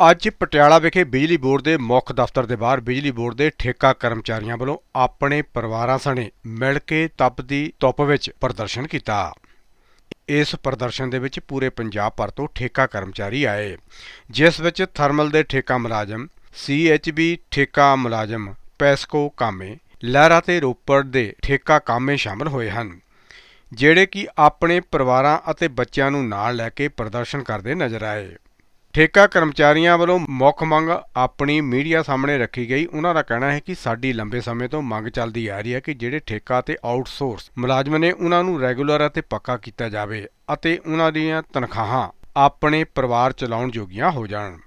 ਅੱਜ ਪਟਿਆਲਾ ਵਿਖੇ ਬਿਜਲੀ ਬੋਰਡ ਦੇ ਮੁੱਖ ਦਫ਼ਤਰ ਦੇ ਬਾਹਰ ਬਿਜਲੀ ਬੋਰਡ ਦੇ ਠੇਕਾ ਕਰਮਚਾਰੀਆਂ ਵੱਲੋਂ ਆਪਣੇ ਪਰਿਵਾਰਾਂ ਸਣੇ ਮਿਲ ਕੇ ਤਪਦੀ ਧੁੱਪ ਵਿੱਚ ਪ੍ਰਦਰਸ਼ਨ ਕੀਤਾ। ਇਸ ਪ੍ਰਦਰਸ਼ਨ ਦੇ ਵਿੱਚ ਪੂਰੇ ਪੰਜਾਬ ਭਰ ਤੋਂ ਠੇਕਾ ਕਰਮਚਾਰੀ ਆਏ, ਜਿਸ ਵਿੱਚ ਥਰਮਲ ਦੇ ਠੇਕਾ ਮੁਲਾਜ਼ਮ ਸੀਐਚਬੀ ਠੇਕਾ ਮੁਲਾਜ਼ਮ, ਪੈਸਕੋ ਕਾਮੇ, ਲਹਿਰਾ ਤੇ ਰੋਪੜ ਦੇ ਠੇਕਾ ਕਾਮੇ ਸ਼ਾਮਲ ਹੋਏ ਹਨ, ਜਿਹੜੇ ਕਿ ਆਪਣੇ ਪਰਿਵਾਰਾਂ ਅਤੇ ਬੱਚਿਆਂ ਨੂੰ ਨਾਲ ਲੈ ਕੇ ਪ੍ਰਦਰਸ਼ਨ ਕਰਦੇ ਨਜ਼ਰ ਆਏ। ਠੇਕਾ ਕਰਮਚਾਰੀਆਂ ਵੱਲੋਂ ਮੁੱਖ ਮੰਗ ਆਪਣੀ ਮੀਡੀਆ ਸਾਹਮਣੇ ਰੱਖੀ ਗਈ। ਉਹਨਾਂ ਦਾ ਕਹਿਣਾ ਹੈ ਕਿ ਸਾਡੀ ਲੰਬੇ ਸਮੇਂ ਤੋਂ ਮੰਗ ਚੱਲਦੀ ਆ ਰਹੀ ਹੈ ਕਿ ਜਿਹੜੇ ਠੇਕਾ ਤੇ ਆਊਟਸੋਰਸ ਮੁਲਾਜ਼ਮ ਨੇ ਉਹਨਾਂ ਨੂੰ ਰੈਗੂਲਰ ਅਤੇ ਪੱਕਾ ਕੀਤਾ ਜਾਵੇ ਅਤੇ ਉਹਨਾਂ ਦੀਆਂ ਤਨਖਾਹਾਂ ਆਪਣੇ ਪਰਿਵਾਰ ਚਲਾਉਣ ਜੋਗੀਆਂ ਹੋ ਜਾਣ।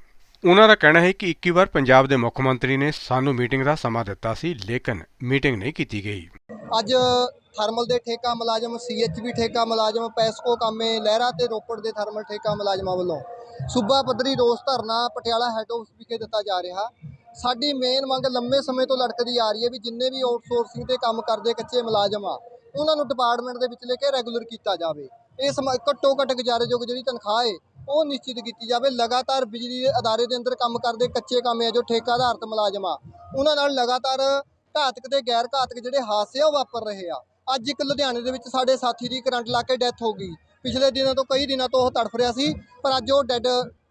ਉਹਨਾਂ ਦਾ ਕਹਿਣਾ ਹੈ ਕਿ 21 ਵਾਰ ਪੰਜਾਬ ਦੇ ਮੁੱਖ ਮੰਤਰੀ ਨੇ ਸਾਨੂੰ ਮੀਟਿੰਗ ਦਾ ਸਮਾਂ ਦਿੱਤਾ ਸੀ, ਲੇਕਿਨ ਮੀਟਿੰਗ ਨਹੀਂ ਕੀਤੀ ਗਈ। ਅੱਜ ਥਰਮਲ ਦੇ ਠੇਕਾ ਮੁਲਾਜ਼ਮ ਸੀਐਚਬੀ ਠੇਕਾ ਮੁਲਾਜ਼ਮ, ਪੈਸਕੋ ਕਾਮੇ, ਲਹਿਰਾ ਤੇ ਰੋਪੜ ਦੇ ਥਰਮਲ ਠੇਕਾ ਮੁਲਾਜ਼ਮਾਂ ਵੱਲੋਂ ਸੂਬਾ ਪੱਧਰੀ ਰੋਸ ਧਰਨਾ ਪਟਿਆਲਾ ਹੈੱਡ ਆਫਿਸ ਵਿਖੇ ਦਿੱਤਾ ਜਾ ਰਿਹਾ। ਸਾਡੀ ਮੇਨ ਮੰਗ ਲੰਮੇ ਸਮੇਂ ਤੋਂ ਲਟਕਦੀ ਆ ਰਹੀ ਹੈ ਵੀ ਜਿੰਨੇ ਵੀ ਆਊਟਸੋਰਸਿੰਗ ਤੇ ਕੰਮ ਕਰਦੇ ਕੱਚੇ ਮੁਲਾਜ਼ਮ ਆ, ਉਹਨਾਂ ਨੂੰ ਡਿਪਾਰਟਮੈਂਟ ਦੇ ਵਿੱਚ ਲੈ ਕੇ ਰੈਗੂਲਰ ਕੀਤਾ ਜਾਵੇ। ਇਸ ਮ- ਘੱਟੋ ਘੱਟ ਗੁਜ਼ਾਰੇਯੋਗ ਜਿਹੜੀ ਤਨਖਾਹ ਹੈ ਉਹ ਨਿਸ਼ਚਿਤ ਕੀਤੀ ਜਾਵੇ। ਲਗਾਤਾਰ ਬਿਜਲੀ ਦੇ ਅਦਾਰੇ ਦੇ ਅੰਦਰ ਕੰਮ ਕਰਦੇ ਕੱਚੇ ਕਾਮੇ ਆ ਜੋ ਠੇਕਾ ਆਧਾਰਿਤ ਮੁਲਾਜ਼ਮ ਆ, ਉਹਨਾਂ ਨਾਲ ਲਗਾਤਾਰ ਘਾਤਕ ਤੇ ਗੈਰ ਘਾਤਕ ਜਿਹੜੇ ਹਾਦਸੇ ਆ ਉਹ ਵਾਪਰ ਰਹੇ ਆ। ਅੱਜ ਇੱਕ ਲੁਧਿਆਣੇ ਦੇ ਵਿੱਚ ਸਾਡੇ ਸਾਥੀ ਦੀ ਕਰੰਟ ਲਾ ਕੇ ਡੈਥ ਹੋ ਗਈ। ਪਿਛਲੇ ਦਿਨਾਂ ਤੋਂ ਕਈ ਦਿਨਾਂ ਤੋਂ ਉਹ ਤੜਫ ਰਿਹਾ ਸੀ, ਪਰ ਅੱਜ ਉਹ ਡੈੱਡ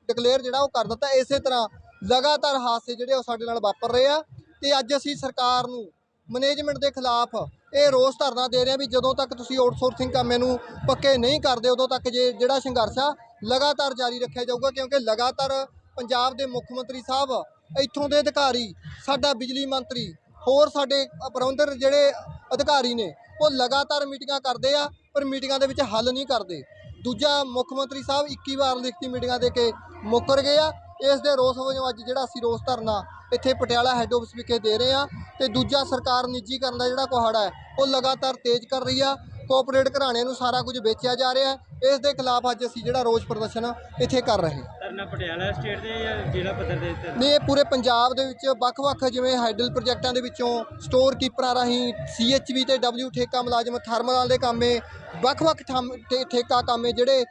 ਡਿਕਲੇਅਰ ਜਿਹੜਾ ਉਹ ਕਰ ਦਿੱਤਾ। ਇਸੇ ਤਰ੍ਹਾਂ ਲਗਾਤਾਰ ਹਾਦਸੇ ਜਿਹੜੇ ਉਹ ਸਾਡੇ ਨਾਲ ਵਾਪਰ ਰਹੇ ਆ ਤੇ ਅੱਜ ਅਸੀਂ ਸਰਕਾਰ ਨੂੰ ਮੈਨੇਜਮੈਂਟ ਦੇ ਖਿਲਾਫ ਇਹ ਰੋਸ ਧਰਨਾ ਦੇ ਰਹੇ ਹਾਂ ਵੀ ਜਦੋਂ ਤੱਕ ਤੁਸੀਂ ਆਊਟਸੋਰਸਿੰਗ ਕੰਮੇ ਨੂੰ ਪੱਕੇ ਨਹੀਂ ਕਰਦੇ, ਉਦੋਂ ਤੱਕ ਜੇ ਜਿਹੜਾ ਸੰਘਰਸ਼ ਆ ਲਗਾਤਾਰ ਜਾਰੀ ਰੱਖਿਆ ਜਾਊਗਾ, ਕਿਉਂਕਿ ਲਗਾਤਾਰ ਪੰਜਾਬ ਦੇ ਮੁੱਖ ਮੰਤਰੀ ਸਾਹਿਬ, ਇੱਥੋਂ ਦੇ ਅਧਿਕਾਰੀ, ਸਾਡਾ ਬਿਜਲੀ ਮੰਤਰੀ, ਹੋਰ ਸਾਡੇ ਪ੍ਰਬੰਧਕ ਜਿਹੜੇ ਅਧਿਕਾਰੀ ਨੇ ਉਹ ਲਗਾਤਾਰ ਮੀਟਿੰਗਾਂ ਕਰਦੇ ਆ, ਪਰ ਮੀਟਿੰਗਾਂ ਦੇ ਵਿੱਚ ਹੱਲ ਨਹੀਂ ਕਰਦੇ। ਦੂਜਾ ਮੁੱਖ ਮੰਤਰੀ ਸਾਹਿਬ 21 ਵਾਰ ਲਿਖਤੀ ਮੀਟਿੰਗਾਂ ਦੇ ਕੇ ਮੁੱਕਰ ਗਏ ਆ। ਇਸ ਦੇ ਰੋਸ ਵਜੋਂ ਅੱਜ ਜਿਹੜਾ ਅਸੀਂ ਰੋਸ ਧਰਨਾ ਇੱਥੇ ਪਟਿਆਲਾ ਹੈੱਡ ਆਫਿਸ ਵਿਖੇ ਦੇ ਰਹੇ ਆ ਤੇ ਦੂਜਾ ਸਰਕਾਰ ਨਿੱਜੀਕਰਨ ਦਾ ਜਿਹੜਾ ਕੁਹਾੜਾ ਹੈ, ਉਹ ਲਗਾਤਾਰ ਤੇਜ਼ ਕਰ ਰਹੀ ਆ। ਕੋਆਪਰੇਟ ਘਰਾਣਿਆਂ ਨੂੰ ਸਾਰਾ ਕੁਝ ਵੇਚਿਆ ਜਾ ਰਿਹਾ ਹੈ। ਇਸ ਦੇ ਖਿਲਾਫ ਅੱਜ ਅਸੀਂ ਜਿਹੜਾ ਰੋਸ ਪ੍ਰਦਰਸ਼ਨ ਇੱਥੇ ਕਰ ਰਹੇ ਹਾਂ। ਧਰਨਾ ਪਟਿਆਲਾ ਸਟੇਟ ਦੇ ਜਾਂ ਜ਼ਿਲ੍ਹਾ ਪੱਧਰ ਦੇ ਉੱਤੇ? ਨੇ ਇਹ ਪੂਰੇ ਪੰਜਾਬ ਦੇ ਵਿੱਚ ਵੱਖ-ਵੱਖ ਜਿਵੇਂ ਹਾਈਡਲ ਪ੍ਰੋਜੈਕਟਾਂ ਦੇ ਵਿੱਚੋਂ ਸਟੋਰ ਕੀਪਰਾਂ ਰਾਹੀਂ ਸੀਐਚਬੀ ਤੇ ਡਬਲਯੂ ਠੇਕਾ ਮੁਲਾਜ਼ਮ ਥਰਮਲ ਦੇ ਕਾਮੇ ਵੱਖ-ਵੱਖ ਠੇਕਾ ਕਾਮੇ ਜਿਹੜੇ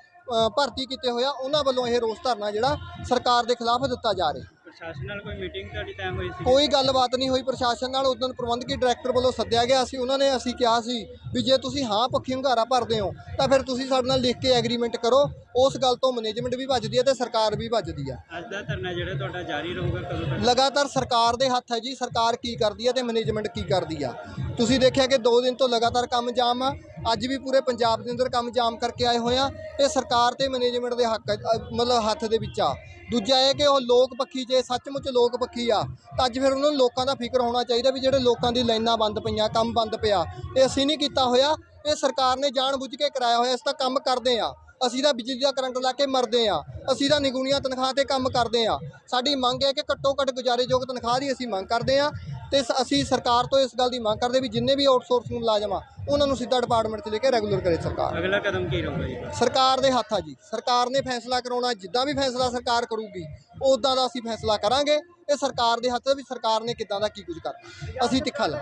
ਭਰਤੀ ਕੀਤੇ ਹੋਇਆ ਉਹਨਾਂ ਵੱਲੋਂ ਇਹ ਰੋਸ ਧਰਨਾ ਜਿਹੜਾ ਸਰਕਾਰ ਦੇ ਖਿਲਾਫ ਦਿੱਤਾ ਜਾ ਰਿਹਾ। ਪ੍ਰਸ਼ਾਸਨ ਨਾਲ ਕੋਈ ਮੀਟਿੰਗ ਤੁਹਾਡੀ ਟਾਈਮ ਹੋਈ ਸੀ? ਕੋਈ ਗੱਲਬਾਤ ਨਹੀਂ ਹੋਈ। ਪ੍ਰਸ਼ਾਸਨ ਨਾਲ ਉਦੋਂ ਪ੍ਰਬੰਧਕੀ ਡਾਇਰੈਕਟਰ ਵੱਲੋਂ ਸੱਦਿਆ ਗਿਆ ਸੀ। ਉਹਨਾਂ ਨੇ ਅਸੀਂ ਕਿਹਾ ਸੀ ਵੀ ਜੇ ਤੁਸੀਂ ਹਾਂ ਪੱਖੀ ਹੁੰਗਾਰਾ ਭਰਦੇ ਹੋ ਤਾਂ ਫਿਰ ਤੁਸੀਂ ਸਾਡੇ ਨਾਲ ਲਿਖ ਕੇ ਐਗਰੀਮੈਂਟ ਕਰੋ। ਉਸ ਗੱਲ ਤੋਂ ਮੈਨੇਜਮੈਂਟ ਵੀ ਭੱਜਦੀ ਹੈ ਤੇ ਸਰਕਾਰ ਵੀ ਭੱਜਦੀ ਆ ਅੱਜ ਦਾ ਧਰਨਾ ਜਿਹੜਾ ਤੁਹਾਡਾ ਜਾਰੀ ਰਹੂਗਾ ਕਦੋਂ ਤੱਕ? ਲਗਾਤਾਰ ਸਰਕਾਰ ਦੇ ਹੱਥ ਹੈ ਜੀ। ਸਰਕਾਰ ਕੀ ਕਰਦੀ ਹੈ ਤੇ ਮੈਨੇਜਮੈਂਟ ਕੀ ਕਰਦੀ ਆ ਤੁਸੀਂ ਦੇਖਿਆ ਕਿ 2 ਦਿਨ ਤੋਂ ਲਗਾਤਾਰ ਕੰਮ ਜਾਮ ਆ। ਅੱਜ ਵੀ ਪੂਰੇ ਪੰਜਾਬ ਦੇ ਅੰਦਰ ਕੰਮ ਜਾਮ ਕਰਕੇ ਆਏ ਹੋਏ ਆ। ਇਹ ਸਰਕਾਰ ਤੇ ਮੈਨੇਜਮੈਂਟ ਦੇ ਹੱਕ ਮਤਲਬ ਹੱਥ ਦੇ ਵਿੱਚ ਆ। ਦੂਜਾ ਇਹ ਕਿ ਉਹ ਲੋਕ ਪੱਖੀ ਜੇ ਸੱਚਮੁੱਚ ਲੋਕ ਪੱਖੀ ਆ। ਤਾਂ ਅੱਜ ਫਿਰ ਉਹਨਾਂ ਨੂੰ ਲੋਕਾਂ ਦਾ ਫਿਕਰ ਹੋਣਾ ਚਾਹੀਦਾ ਵੀ ਜਿਹੜੇ ਲੋਕਾਂ ਦੀ ਲਾਈਨਾਂ ਬੰਦ ਪਈਆਂ, ਕੰਮ ਬੰਦ ਪਿਆ। ਇਹ ਅਸੀਂ ਨਹੀਂ ਕੀਤਾ ਹੋਇਆ, ਇਹ ਸਰਕਾਰ ਨੇ ਜਾਣਬੁੱਝ ਕੇ ਕਰਾਇਆ ਹੋਇਆ ਅਸੀਂ ਤਾਂ ਕੰਮ ਕਰਦੇ ਆ। ਅਸੀਂ ਤਾਂ ਬਿਜਲੀ ਦਾ ਕਰੰਟ ਲਾ ਕੇ ਮਰਦੇ ਆ। ਅਸੀਂ ਤਾਂ ਨਿਗੂਣੀਆਂ ਤਨਖਾਹ ਤੇ ਕੰਮ ਕਰਦੇ ਆ। ਸਾਡੀ ਮੰਗ ਹੈ ਕਿ ਘੱਟੋ ਘੱਟ ਗੁਜ਼ਾਰੇਯੋਗ ਤਨਖਾਹ ਦੀ ਅਸੀਂ ਮੰਗ ਕਰਦੇ ਆ। ਤੇ ਅਸੀਂ ਸਰਕਾਰ ਤੋਂ ਇਸ ਗੱਲ ਦੀ ਮੰਗ ਕਰਦੇ ਵੀ ਜਿੰਨੇ ਵੀ ਆਊਟਸੋਰਸਿੰਗ ਮੁਲਾਜ਼ਮ ਆ ਉਹਨਾਂ ਨੂੰ ਸਿੱਧਾ ਡਿਪਾਰਟਮੈਂਟ 'ਚ ਲੈ ਕੇ ਰੈਗੂਲਰ ਕਰੇ ਸਰਕਾਰ। ਅਗਲਾ ਕਦਮ ਕੀ ਰਹੂਗਾ ਜੀ? ਸਰਕਾਰ ਦੇ ਹੱਥ ਆ ਜੀ। ਸਰਕਾਰ ਨੇ ਫੈਸਲਾ ਕਰਾਉਣਾ ਜਿੱਦਾਂ ਵੀ ਫੈਸਲਾ ਸਰਕਾਰ ਕਰੂਗੀ ਉਦਾਂ ਦਾ ਅਸੀਂ ਫੈਸਲਾ ਕਰਾਂਗੇ। ਇਹ ਸਰਕਾਰ ਦੇ ਹੱਥ ਵੀ ਸਰਕਾਰ ਨੇ ਕਿੱਦਾਂ ਦਾ ਕੀ ਕੁਝ ਕਰਨਾ। ਅਸੀਂ ਤਿੱਖਾ ਲਾ।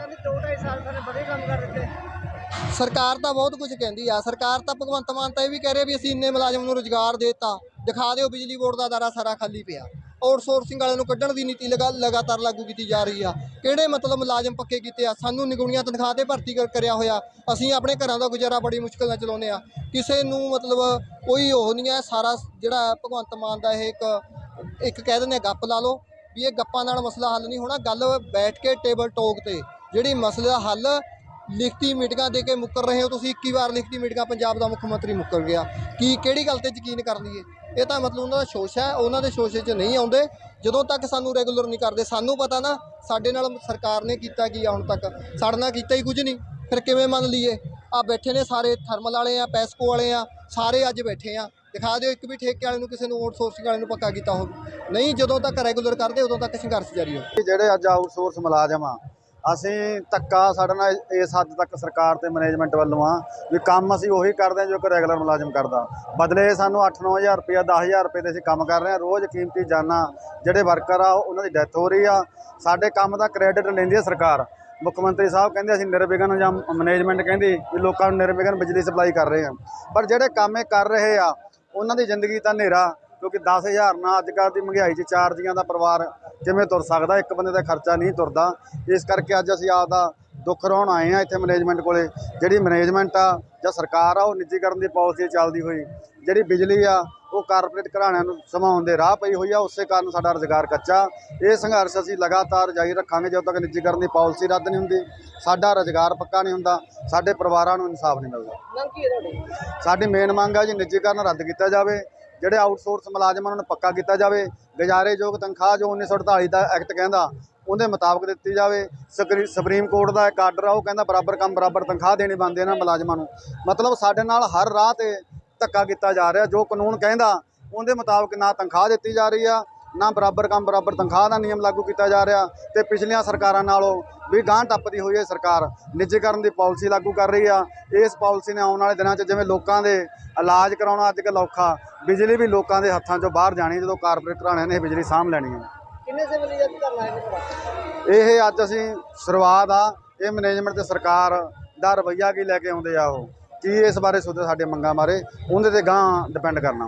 ਸਰਕਾਰ ਤਾਂ ਬਹੁਤ ਕੁਝ ਕਹਿੰਦੀ ਆ। ਸਰਕਾਰ ਤਾਂ ਭਗਵੰਤ ਮਾਨ ਤਾਂ ਇਹ ਵੀ ਕਹਿ ਰਿਹਾ ਵੀ ਅਸੀਂ ਇੰਨੇ ਮੁਲਾਜ਼ਮ ਨੂੰ ਰੁਜ਼ਗਾਰ ਦੇਤਾ। ਦਿਖਾ ਦਿਓ ਬਿਜਲੀ ਬੋਰਡ ਦਾ ਦਾਰਾ ਸਾਰਾ ਖਾਲੀ ਪਿਆ। ਆਊਟਸੋਰਸਿੰਗ ਵਾਲਿਆਂ ਨੂੰ ਕੱਢਣ ਦੀ ਨੀਤੀ ਲਗਾ ਲਗਾਤਾਰ ਲਾਗੂ ਕੀਤੀ ਜਾ ਰਹੀ ਆ। ਕਿਹੜੇ ਮਤਲਬ ਮੁਲਾਜ਼ਮ ਪੱਕੇ ਕੀਤੇ ਆ? ਸਾਨੂੰ ਨਿਗੁਣੀਆਂ ਤਨਖਾਹ ਤੇ ਭਰਤੀ ਕਰਿਆ ਹੋਇਆ। ਅਸੀਂ ਆਪਣੇ ਘਰਾਂ ਦਾ ਗੁਜ਼ਾਰਾ ਬੜੀ ਮੁਸ਼ਕਲ ਨਾਲ ਚਲਾਉਂਦੇ ਆ। ਕਿਸੇ ਨੂੰ ਮਤਲਬ ਕੋਈ ਉਹ ਨਹੀਂ ਹੈ। ਸਾਰਾ ਜਿਹੜਾ ਭਗਵੰਤ ਮਾਨ ਦਾ ਇਹ ਇੱਕ ਇੱਕ ਕਹਿ ਦਿੰਦੇ ਆ, ਗੱਪ ਲਾ ਲਓ ਵੀ ਇਹ ਗੱਪਾਂ ਨਾਲ ਮਸਲਾ ਹੱਲ ਨਹੀਂ ਹੋਣਾ। ਗੱਲ ਬੈਠ ਕੇ ਟੇਬਲ ਟੋਕ ਤੇ। ਜਿਹੜੀ ਮਸਲੇ ਦਾ ਹੱਲ ਲਿਖਤੀ ਮੀਟਿੰਗਾਂ ਦੇ ਕੇ ਮੁੱਕਰ ਰਹੇ ਹੋ ਤੁਸੀਂ? 21 ਵਾਰ ਲਿਖਤੀ ਮੀਟਿੰਗਾਂ ਪੰਜਾਬ ਦਾ ਮੁੱਖ ਮੰਤਰੀ ਮੁੱਕਰ ਗਿਆ। ਕੀ ਕਿਹੜੀ ਗੱਲ ਤੇ ਯਕੀਨ ਕਰ ਲਈਏ? ਇਹ ਤਾਂ ਮਤਲਬ ਉਹਨਾਂ ਦਾ ਸੋਸ਼ ਹੈ, ਉਹਨਾਂ ਦੇ ਸ਼ੋਸ਼ੇ 'ਚ ਨਹੀਂ ਆਉਂਦੇ। ਜਦੋਂ ਤੱਕ ਸਾਨੂੰ ਰੈਗੂਲਰ ਨਹੀਂ ਕਰਦੇ, ਸਾਨੂੰ ਪਤਾ ਨਾ ਸਾਡੇ ਨਾਲ ਸਰਕਾਰ ਨੇ ਕੀਤਾ ਕੀ ਆ ਹੁਣ ਤੱਕ। ਸਾਡੇ ਨਾਲ ਕੀਤਾ ਹੀ ਕੁਝ ਨਹੀਂ। ਫਿਰ ਕਿਵੇਂ ਮੰਨ ਲਈਏ? ਆ ਬੈਠੇ ਨੇ ਸਾਰੇ ਥਰਮਲ ਵਾਲੇ ਆ, ਪੈਸਕੋ ਵਾਲੇ ਆ, ਸਾਰੇ ਅੱਜ ਬੈਠੇ ਆ। ਦਿਖਾ ਦਿਓ ਇੱਕ ਵੀ ਠੇਕੇ ਵਾਲੇ ਨੂੰ ਕਿਸੇ ਨੂੰ ਆਊਟਸੋਰਸਿੰਗ ਵਾਲੇ ਨੂੰ ਪੱਕਾ ਕੀਤਾ ਹੋਵੇ। ਨਹੀਂ, ਜਦੋਂ ਤੱਕ ਰੈਗੂਲਰ ਕਰਦੇ, ਉਦੋਂ ਤੱਕ ਸੰਘਰਸ਼ ਜਾਰੀ ਹੋ ਜਿਹੜੇ ਅੱਜ ਆਊਟਸੋਰਸ ਮੁਲਾਜ਼ਮ ਆ ਅਸੀਂ ਧੱਕਾ ਸਾਡੇ ਨਾਲ ਇਸ ਹੱਦ ਤੱਕ ਸਰਕਾਰ ਤੇ ਮੈਨੇਜਮੈਂਟ ਵੱਲੋਂ ਆ ਵੀ ਕੰਮ ਅਸੀਂ ਉਹੀ ਕਰਦੇ ਹਾਂ ਜੋ ਕਿ ਰੈਗੂਲਰ ਮੁਲਾਜ਼ਮ ਕਰਦਾ। ਬਦਲੇ ਸਾਨੂੰ 8-9000 ਰੁਪਇਆ 10000 ਰੁਪਏ 'ਤੇ ਅਸੀਂ ਕੰਮ ਕਰ ਰਹੇ ਹਾਂ। ਰੋਜ਼ ਕੀਮਤੀ ਜਾਨਾਂ ਜਿਹੜੇ ਵਰਕਰ ਆ ਉਹਨਾਂ ਦੀ ਡੈਥ ਹੋ ਰਹੀ ਆ। ਸਾਡੇ ਕੰਮ ਦਾ ਕ੍ਰੈਡਿਟ ਲੈਂਦੀ ਹੈ ਸਰਕਾਰ। ਮੁੱਖ ਮੰਤਰੀ ਸਾਹਿਬ ਕਹਿੰਦੇ ਅਸੀਂ ਨਿਰਵਿਘਨ ਜਾਂ ਮੈਨੇਜਮੈਂਟ ਕਹਿੰਦੀ ਵੀ ਲੋਕਾਂ ਨੂੰ ਨਿਰਵਿਘਨ ਬਿਜਲੀ ਸਪਲਾਈ ਕਰ ਰਹੇ ਹਾਂ। ਪਰ ਜਿਹੜੇ ਕੰਮ ਇਹ ਕਰ ਰਹੇ ਆ, ਉਹਨਾਂ ਦੀ ਜ਼ਿੰਦਗੀ ਤਾਂ ਹਨੇਰਾ ਕਿਉਂਕਿ 10000 ਨਾਲ ਅੱਜ ਕੱਲ੍ਹ ਦੀ ਮਹਿੰਗਾਈ 'ਚ ਚਾਰ ਜੀਆਂ ਦਾ ਪਰਿਵਾਰ ਕਿਵੇਂ ਤੁਰ ਸਕਦਾ ਇੱਕ ਬੰਦੇ ਦਾ ਖਰਚਾ ਨਹੀਂ ਤੁਰਦਾ। ਇਸ ਕਰਕੇ ਅੱਜ ਅਸੀਂ ਆਪਦਾ ਦੁੱਖ ਰੋਣ ਆਏ ਆ ਇੱਥੇ ਮੈਨੇਜਮੈਂਟ ਕੋਲੇ। ਜਿਹੜੀ ਮੈਨੇਜਮੈਂਟ ਆ ਜਾਂ ਸਰਕਾਰ ਆ ਉਹ ਨਿੱਜੀਕਰਨ ਦੀ ਪਾਲਿਸੀ ਚੱਲਦੀ ਹੋਈ। ਜਿਹੜੀ ਬਿਜਲੀ ਆ ਉਹ ਕਾਰਪੋਰੇਟ ਘਰਾਣਿਆਂ ਨੂੰ ਸਮਾਉਣ ਦੇ ਰਾਹ ਪਈ ਹੋਈ ਆ। ਉਸੇ ਕਾਰਨ ਸਾਡਾ ਰੁਜ਼ਗਾਰ ਕੱਚਾ। ਇਹ ਸੰਘਰਸ਼ ਅਸੀਂ ਲਗਾਤਾਰ ਜਾਰੀ ਰੱਖਾਂਗੇ। ਜਦੋਂ ਤੱਕ ਨਿੱਜੀਕਰਨ ਦੀ ਪਾਲਿਸੀ ਰੱਦ ਨਹੀਂ ਹੁੰਦੀ ਸਾਡਾ ਰੁਜ਼ਗਾਰ ਪੱਕਾ ਨਹੀਂ ਹੁੰਦਾ। ਸਾਡੇ ਪਰਿਵਾਰਾਂ ਨੂੰ ਇਨਸਾਫ ਨਹੀਂ ਮਿਲਦਾ। ਸਾਡੀ ਮੇਨ ਮੰਗ ਹੈ ਜੀ ਨਿੱਜੀਕਰਨ ਰੱਦ ਕੀਤਾ ਜਾਵੇ। ਜਿਹੜੇ ਆਊਟਸੋਰਸ ਮੁਲਾਜ਼ਮਾਂ ਨੂੰ ਪੱਕਾ ਕੀਤਾ ਜਾਵੇ। ਗੁਜ਼ਾਰੇਯੋਗ ਤਨਖਾਹ ਜੋ 1948 ਦਾ ਐਕਟ ਕਹਿੰਦਾ, ਉਹਦੇ ਮੁਤਾਬਕ ਦਿੱਤੀ ਜਾਵੇ। ਸਕਰੀ- ਸੁਪਰੀਮ ਕੋਰਟ ਦਾ ਇੱਕ ਆਰਡਰ ਆ, ਉਹ ਕਹਿੰਦਾ ਬਰਾਬਰ ਕੰਮ, ਬਰਾਬਰ ਤਨਖਾਹ ਦੇਣੀ ਬਣਦੀ ਇਹਨਾਂ ਮੁਲਾਜ਼ਮਾਂ ਨੂੰ। ਮਤਲਬ ਸਾਡੇ ਨਾਲ ਹਰ ਰਾਹ ਤੇ ਧੱਕਾ ਕੀਤਾ ਜਾ ਰਿਹਾ, ਜੋ ਕਾਨੂੰਨ ਕਹਿੰਦਾ, ਉਹਦੇ ਮੁਤਾਬਕ ਨਾ ਤਨਖਾਹ ਦਿੱਤੀ ਜਾ ਰਹੀ ਆ ਨਾ ਬਰਾਬਰ ਕੰਮ ਬਰਾਬਰ ਤਨਖਾਹ ਦਾ ਨਿਯਮ ਲਾਗੂ ਕੀਤਾ ਜਾ ਰਿਹਾ ਤੇ ਪਿਛਲੀਆਂ ਸਰਕਾਰਾਂ ਨਾਲੋਂ ਵੀ ਗਾਂਹ ਟੱਪਦੀ ਹੋਈ ਹੈ ਸਰਕਾਰ ਨਿੱਜੀਕਰਨ ਦੀ ਪਾਲਿਸੀ ਲਾਗੂ ਕਰ ਰਹੀ ਆ। ਇਸ ਪਾਲਿਸੀ ਨੇ ਆਉਣ ਵਾਲੇ ਦਿਨਾਂ 'ਚ ਜਿਵੇਂ ਲੋਕਾਂ ਦੇ ਇਲਾਜ ਕਰਾਉਣਾ ਅੱਜ ਕੱਲ੍ਹ ਔਖਾ ਬਿਜਲੀ ਵੀ ਲੋਕਾਂ ਦੇ ਹੱਥਾਂ 'ਚੋਂ ਬਾਹਰ ਜਾਣੀ ਜਦੋਂ ਕਾਰਪੋਰੇਟ ਘਰਾਣਿਆਂ ਨੇ ਇਹ ਬਿਜਲੀ ਸਾਂਭ ਲੈਣੀ ਹੈ ਕਿੰਨੇ ਸਿਵਲ ਕਰਨਾ ਹੈ ਤੁਹਾਡਾ? ਇਹ ਅੱਜ ਅਸੀਂ ਸ਼ੁਰੂਆਤ ਆ ਇਹ ਮੈਨੇਜਮੈਂਟ ਤੇ ਸਰਕਾਰ ਦਾ ਰਵੱਈਆ ਕੀ ਲੈ ਕੇ ਆਉਂਦੇ ਆ ਉਹ? ਕੀ ਇਸ ਬਾਰੇ ਸੋਚਦੇ ਸਾਡੇ ਮੰਗਾਂ ਬਾਰੇ? ਉਹਦੇ ਤੇ ਗਾਂ ਡਿਪੈਂਡ ਕਰਨਾ।